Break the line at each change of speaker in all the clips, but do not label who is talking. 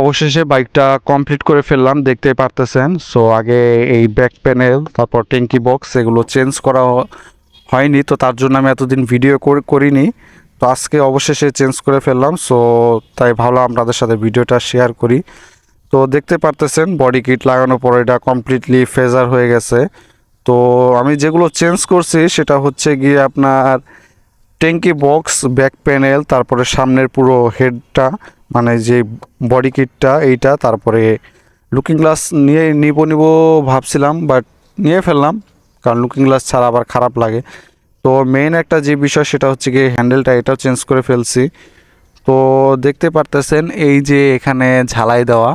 অবশেষে বাইকটা কমপ্লিট করে ফেললাম দেখতে পারতেছেন। সো আগে এই ব্যাক প্যানেল তারপর ট্যাঙ্কি বক্স এগুলো চেঞ্জ করা হয়নি, তো তার জন্য আমি এতদিন ভিডিও করিনি। তো আজকে অবশেষে চেঞ্জ করে ফেললাম সো তাই ভাবলাম আপনাদের সাথে ভিডিওটা শেয়ার করি। তো দেখতে পারতেছেন বডি কিট লাগানোর পর এটা কমপ্লিটলি ফেজার হয়ে গেছে। তো আমি যেগুলো চেঞ্জ করছি, সেটা হচ্ছে গিয়ে আপনার ট্যাঙ্কি বক্স ব্যাক প্যানেল তারপরে সামনের পুরো হেডটা মানে যে বডি কিটটা এইটা, তারপরে লুকিং গ্লাস নিয়ে নিব নিব ভাবছিলাম বাট নিয়ে ফেললাম, কারণ লুকিং গ্লাস ছাড়া আবার খারাপ লাগে। তো মেইন একটা যে বিষয় সেটা হচ্ছে গিয়ে হ্যান্ডেলটা এটাও চেঞ্জ করে ফেলছি। তো দেখতে পারতেছেন, এই যে এখানে ঝালাই দেওয়া,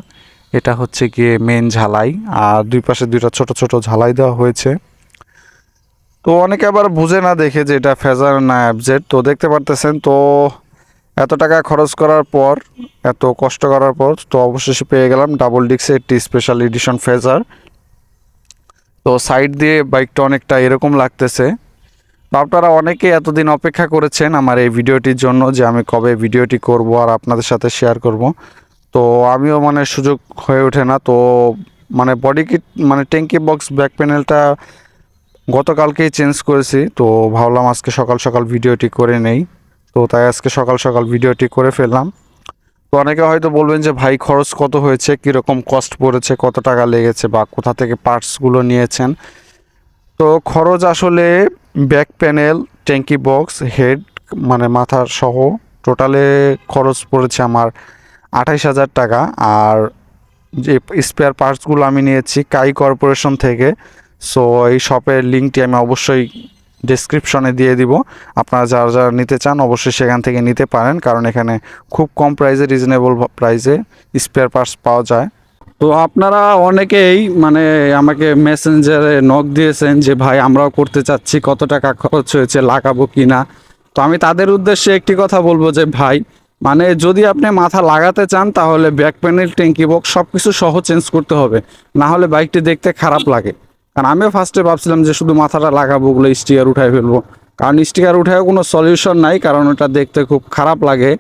এটা হচ্ছে গিয়ে মেন ঝালাই, আর দুই পাশে দুইটা ছোট ছোট ঝালাই দেওয়া হয়েছে। তো অনেকে আবার বুঝে না দেখে যে এটা ফেজার না অ্যাবজেট তো দেখতে পারতেছেন, তো এত টাকা খরচ করার পর, এত কষ্ট করার পর তো অবশেষে পেয়ে গেলাম ডাবল ডিক্সের একটি স্পেশাল এডিশন ফেজার তো সাইড দিয়ে বাইকটা অনেকটা এরকম লাগতেছে। তো আপনারা অনেকে এতদিন অপেক্ষা করেছেন আমার এই ভিডিওটির জন্য যে আমি কবে ভিডিওটি করব আর আপনাদের সাথে শেয়ার করব। তো আমিও মানে সুযোগ হয়ে ওঠে না। তো মানে বডি কিট মানে ট্যাঙ্কি বক্স ব্যাক প্যানেলটা গতকালকেই চেঞ্জ করেছি। তো ভাবলাম আজকে সকাল সকাল ভিডিওটি করে নেই। তো তাই আজকে সকাল সকাল ভিডিওটি করে ফেললাম। তো অনেকে হয়তো বলবেন যে, ভাই, খরচ কত হয়েছে? কীরকম কস্ট পড়েছে? কত টাকা লেগেছে? বা কোথা থেকে পার্টসগুলো নিয়েছেন? তো খরচ আসলে ব্যাক প্যানেল ট্যাঙ্কি বক্স হেড মানে মাথার সহ টোটালে খরচ পড়েছে আমার আঠাইশ হাজার টাকা। আর যে স্পেয়ার পার্টসগুলো আমি নিয়েছি কাই কর্পোরেশন থেকে। সো এই শপের লিঙ্কটি আমি অবশ্যই ডেসক্রিপশনে দিয়ে দিব। আপনারা যারা যারা নিতে চান অবশ্যই সেখান থেকে নিতে পারেন, কারণ এখানে খুব কম প্রাইসে রিজনেবল প্রাইসে স্পেয়ার পার্টস পাওয়া যায়। তো আপনারা অনেকেই মানে আমাকে মেসেঞ্জারে নক দিয়েছেন যে, ভাই, আমরাও করতে চাচ্ছি, কত টাকা খরচ হয়েছে, লাগাবো কি না তো আমি তাদের উদ্দেশ্যে একটি কথা বলব যে, ভাই মানে যদি আপনি মাথা লাগাতে চান, তাহলে ব্যাক প্যানেল ট্যাঙ্কি বক্স সব কিছু সহ চেঞ্জ করতে হবে। না হলে বাইকটি দেখতে খারাপ লাগে। কারণ আমিও ফার্স্টে ভাবছিলাম যে শুধু মাথাটা লাগাবো, ওগুলো স্টিকার উঠাই ফেলব। কারণ স্টিকার উঠায় কোনো সলিউশন নাই, কারণ ওটা দেখতে খুব খারাপ লাগে।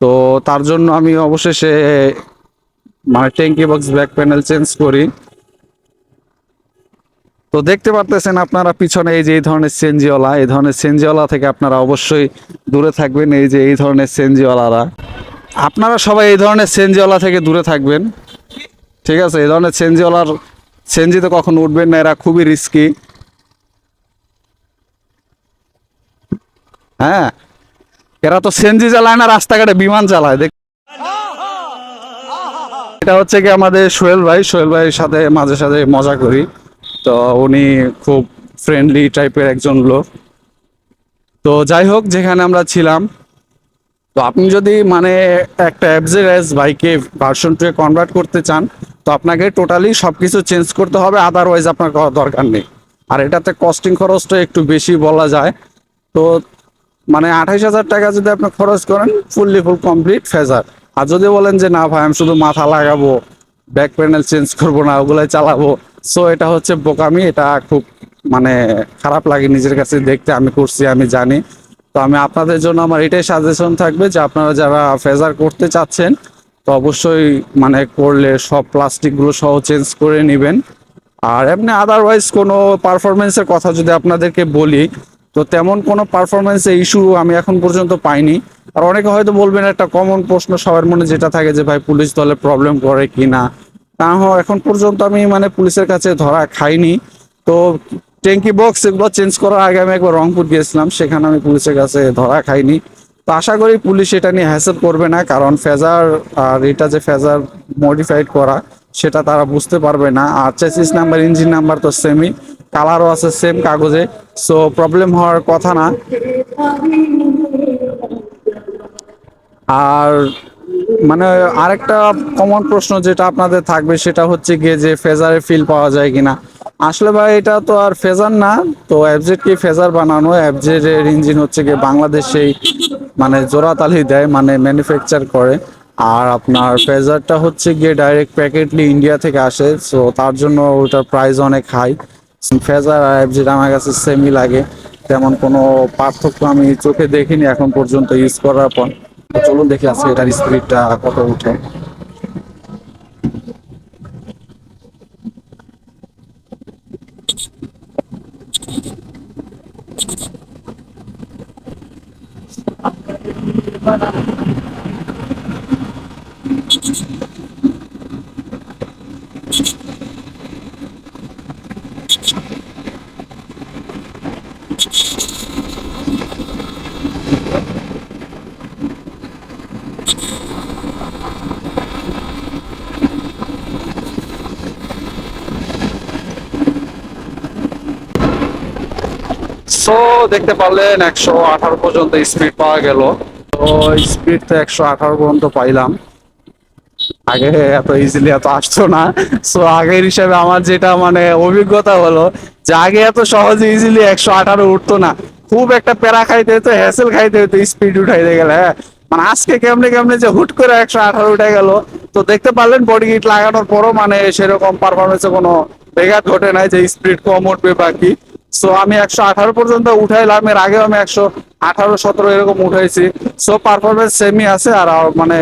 তো তার জন্য আমি অবশেষে মানে ট্যাঙ্কি বক্স ব্যাক প্যানেল চেঞ্জ করি। তো দেখতে পারতেছেন আপনারা পিছনে এই যে এই ধরনের সেনজিওয়ালা এই ধরনের সেনজিওয়ালা থেকে আপনারা অবশ্যই দূরে থাকবেন, এই যে এই ধরনের সেনজিওয়ালারা আপনারা সবাই এই ধরনের সেনজিওয়ালা থেকে দূরে থাকবেন। ঠিক আছে, এই ধরনের সেনজিওয়ালার সেনজিতে কখনো উঠবেন না, এরা খুবই রিস্কি হ্যাঁ এরা তো সেনজি চালায় না, রাস্তাঘাটে বিমান চালায়। দেখ এটা হচ্ছে কি আমাদের সোহেল ভাই, সোহেল ভাইয়ের সাথে মাঝে সাঝে মজা করি। তো উনি খুব ফ্রেন্ডলি টাইপের একজন লোক। তো যাই হোক, যেখানে আমরা ছিলাম, তো আপনি যদি মানে একটা অ্যাবজেরাইজ বাইকে ভার্সন টু কনভার্ট করতে চান তো আপনাকে টোটালি সব কিছু চেঞ্জ করতে হবে আদারওয়াইজ আপনার দরকার নেই। আর এটাতে কস্টিং খরচটা একটু বেশি বলা যায়। তো মানে আঠাইশ হাজার টাকা যদি আপনি খরচ করেন ফুললি ফুল কমপ্লিট ফেজার। আর যদি বলেন যে, না ভাই, আমি শুধু মাথা লাগাবো ব্যাক প্যানেল চেঞ্জ করব না, ওগুলাই চালাবো। সো এটা হচ্ছে বোকামি, এটা খুব মানে খারাপ লাগে নিজের কাছে দেখতে, আমি করছি, আমি জানি। তো আমি আপনাদের জন্য আমার এটাই সাজেশন থাকবে যে, আপনারা যারা ফেজার করতে চাচ্ছেন তো অবশ্যই মানে করলে সব প্লাস্টিকগুলো সহ চেঞ্জ করে নেবেন। আর এমনি আদারওয়াইজ কোনো পারফরমেন্সের কথা যদি আপনাদেরকে বলি, তো তেমন কোনো পারফরমেন্সে ইস্যু আমি এখন পর্যন্ত পাইনি। আর অনেকে হয়তো বলবেন, একটা কমন প্রশ্ন সবার মনে যেটা থাকে যে, ভাই, পুলিশ দলে প্রবলেম করে কি না? তা হোক এখন পর্যন্ত আমি মানে পুলিশের কাছে ধরা খাইনি। তো ট্যাঙ্কি বক্স এগুলো চেঞ্জ করার আগে আমি একবার রংপুর গিয়েছিলাম, সেখানে আমি পুলিশের কাছে ধরা খাইনি। তো আশা করি পুলিশ এটা নিয়ে হ্যাসেল করবে না, কারণ ফেজার আর এটা যে ফেজার মডিফাইড করা, সেটা তারা বুঝতে পারবে না। আর চেসিস নাম্বার ইঞ্জিন নাম্বার তো সেমই কালারও আছে সেম কাগজে। সো প্রবলেম হওয়ার কথা না। আর মানে আরেকটা কমন প্রশ্ন যেটা আপনাদের থাকবে, সেটা হচ্ছে গিয়ে যে ফেজারে ফিল পাওয়া যায় কিনা। আসলে ভাই, এটা তো আর ফেজার না, তো অ্যাবজেট কি ফেজার বানানো অ্যাবজেটের ইঞ্জিন হচ্ছে গিয়ে বাংলাদেশেই মানে জোড়াতালি দেয় মানে ম্যানুফ্যাকচার করে। আর আপনার ফ্রেজারটা হচ্ছে গিয়ে ডাইরেক্ট প্যাকেটলি ইন্ডিয়া থেকে আসে সো তার জন্য ওটার প্রাইস অনেক হাই ফ্রেজার আর যেটা আমার কাছে সেমই লাগে, তেমন কোনো পার্থক্য আমি চোখে দেখিনি এখন পর্যন্ত ইউজ করার পর। চলুন দেখি আজকে এটার স্পিডটা কত উঠে। Thank you. সো দেখতে পারলেন একশো আঠারো পর্যন্ত স্পিড পাওয়া গেল। তো স্পিড তো একশো আঠারো পর্যন্ত পাইলাম। আগে এত ইজিলি এত আসতো না। সো আগের হিসাবে আমার যেটা মানে অভিজ্ঞতা হলো যে আগে এত সহজে ইজিলি একশো আঠারো উঠতো না। খুব একটা প্যারা খাইতে হতো হ্যাসেল খাইতে হতো স্পিড উঠাইতে গেলে হ্যাঁ। মানে আজকে কেমনে কেমনে যে হুট করে একশো আঠারো উঠে গেল। তো দেখতে পারলেন বডি কিট লাগানোর পরও মানে সেরকম পারফরমেন্সে কোনো বেঘাত ঘটে নাই যে স্পিড কম উঠবে বা কি। সো আমি একশো আঠারো পর্যন্ত উঠাইলাম, এর আগেও আমি একশো আঠারো, সতেরো এরকম উঠাইছি। সো পারফরমেন্স সেমই আছে আর মানে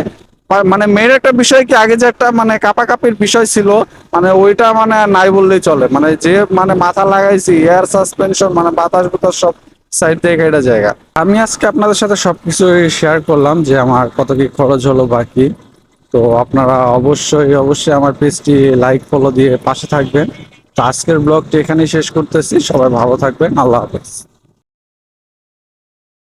মানে মেন একটা বিষয় কি, আগে যে একটা মানে কাপাকাপির বিষয় ছিল মানে ওইটা মানে নাই বললেই চলে। মানে যে মানে মাথা লাগাইছি এয়ার সাসপেনশন মানে বাতাস বাতাস সব সাইড থেকে এটা জায়গা। আমি আজকে আপনাদের সাথে সবকিছু শেয়ার করলাম যে, আমার কত কি খরচ হলো বাকি। তো আপনারা অবশ্যই অবশ্যই আমার পেজটি লাইক ফলো দিয়ে পাশে থাকবেন। তো আজকের ব্লগটি এখানেই শেষ করতেছি। সবাই ভালো থাকবেন। আল্লাহ হাফেজ।